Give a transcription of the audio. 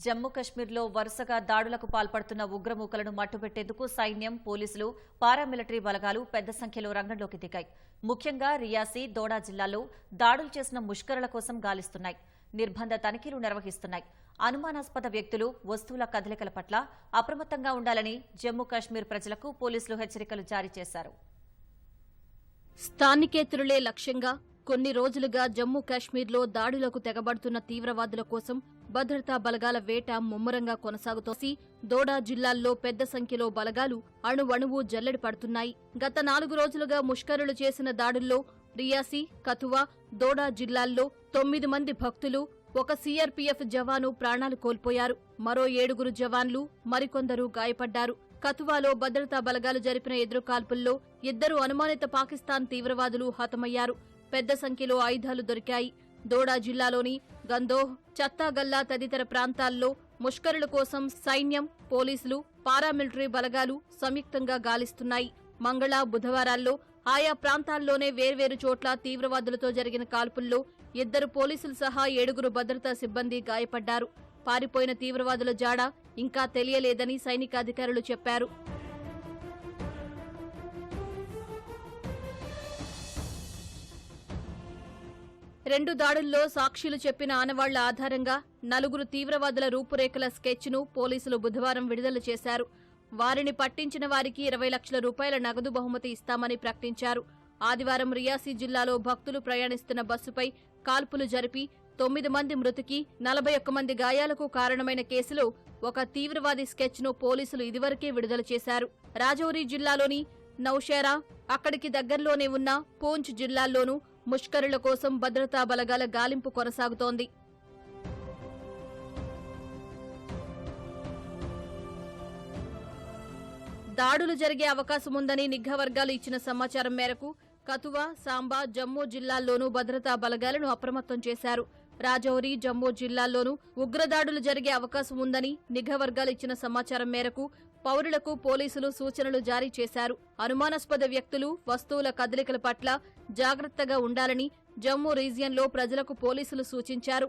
జమ్మూ కశ్మీర్లో వరుసగా దాడులకు పాల్పడుతున్న ఉగ్రమూకలను మట్టుపెట్టేందుకు సైన్యం పోలీసులు పారామిలిటరీ బలగాలు పెద్ద సంఖ్యలో రంగంలోకి దిగాయి. ముఖ్యంగా రియాసీ దోడా జిల్లాల్లో దాడులు చేసిన ముష్కరుల కోసం గాలిస్తున్నాయి. నిర్బంధ తనిఖీలు నిర్వహిస్తున్నాయి. అనుమానాస్పద వ్యక్తులు వస్తువుల కదలికల పట్ల అప్రమత్తంగా ఉండాలని జమ్మూ కాశ్మీర్ ప్రజలకు పోలీసులు హెచ్చరికలు జారీ చేశారు. స్థానికేతరులే లక్ష్యంగా కొన్ని రోజులుగా జమ్మూ కాశ్మీర్లో దాడులకు తెగబడుతున్న తీవ్రవాదుల కోసం భద్రతా బలగాల వేట ముమ్మరంగా కొనసాగుతోసి దోడా జిల్లాల్లో పెద్ద సంఖ్యలో బలగాలు అణువణువు జల్లెడి పడుతున్నాయి. గత నాలుగు రోజులుగా ముష్కరులు చేసిన దాడుల్లో రియాసి కథువా దోడా జిల్లాల్లో తొమ్మిది మంది భక్తులు ఒక సీఆర్పీఎఫ్ జవాను ప్రాణాలు కోల్పోయారు. మరో ఏడుగురు జవాన్లు మరికొందరు గాయపడ్డారు. కథువాలో భద్రతా బలగాలు జరిపిన ఎదురుకాల్పుల్లో ఇద్దరు అనుమానిత పాకిస్తాన్ తీవ్రవాదులు హతమయ్యారు. పెద్ద సంఖ్యలో ఆయుధాలు దొరికాయి. దోడా జిల్లాలోని గందోహ్ చత్తాగల్లా తదితర ప్రాంతాల్లో ముష్కరుల కోసం సైన్యం పోలీసులు పారామిలిటరీ బలగాలు సంయుక్తంగా గాలిస్తున్నాయి. మంగళ బుధవారాల్లో ఆయా ప్రాంతాల్లోనే వేర్వేరు చోట్ల తీవ్రవాదులతో జరిగిన కాల్పుల్లో ఇద్దరు పోలీసులు సహా ఏడుగురు భద్రతా సిబ్బంది గాయపడ్డారు. పారిపోయిన తీవ్రవాదుల జాడ ఇంకా తెలియలేదని సైనికాధికారులు చెప్పారు. రెండు దాడుల్లో సాక్షులు చెప్పిన ఆనవాళ్ళ ఆధారంగా నలుగురు తీవ్రవాదుల రూపురేఖల స్కెచ్ను పోలీసులు బుధవారం విడుదల చేశారు. వారిని పట్టించిన వారికి ఇరవై లక్షల రూపాయల నగదు బహుమతి ఇస్తామని ప్రకటించారు. ఆదివారం రియాసీ జిల్లాలో భక్తులు ప్రయాణిస్తున్న బస్సుపై కాల్పులు జరిపి తొమ్మిది మంది మృతికి నలభై ఒక్క మంది గాయాలకు కారణమైన కేసులో ఒక తీవ్రవాది స్కెచ్ను పోలీసులు ఇదివరకే విడుదల చేశారు. రాజౌరి జిల్లాలోని నౌషేరా అక్కడికి దగ్గరలోనే ఉన్న పూంచ్ జిల్లాల్లోనూ ముష్కరుల కోసం భద్రతా బలగాల గాలింపు కొనసాగుతోంది. దాడులు జరిగే అవకాశం ఉందని నిఘా వర్గాలు ఇచ్చిన సమాచారం మేరకు కతువా సాంబా జమ్మూ జిల్లాల్లోనూ భద్రతా బలగాలను అప్రమత్తం చేశారు. రాజౌరి జమ్మూ జిల్లాల్లోనూ ఉగ్రదాడులు జరిగే అవకాశం ఉందని నిఘా వర్గాలు ఇచ్చిన సమాచారం మేరకు పౌరులకు పోలీసులు సూచనలు జారీ చేశారు. అనుమానాస్పద వ్యక్తులు వస్తువుల కదలికల పట్ల జాగ్రత్తగా ఉండాలని జమ్మూ రీజియన్లో ప్రజలకు పోలీసులు సూచించారు.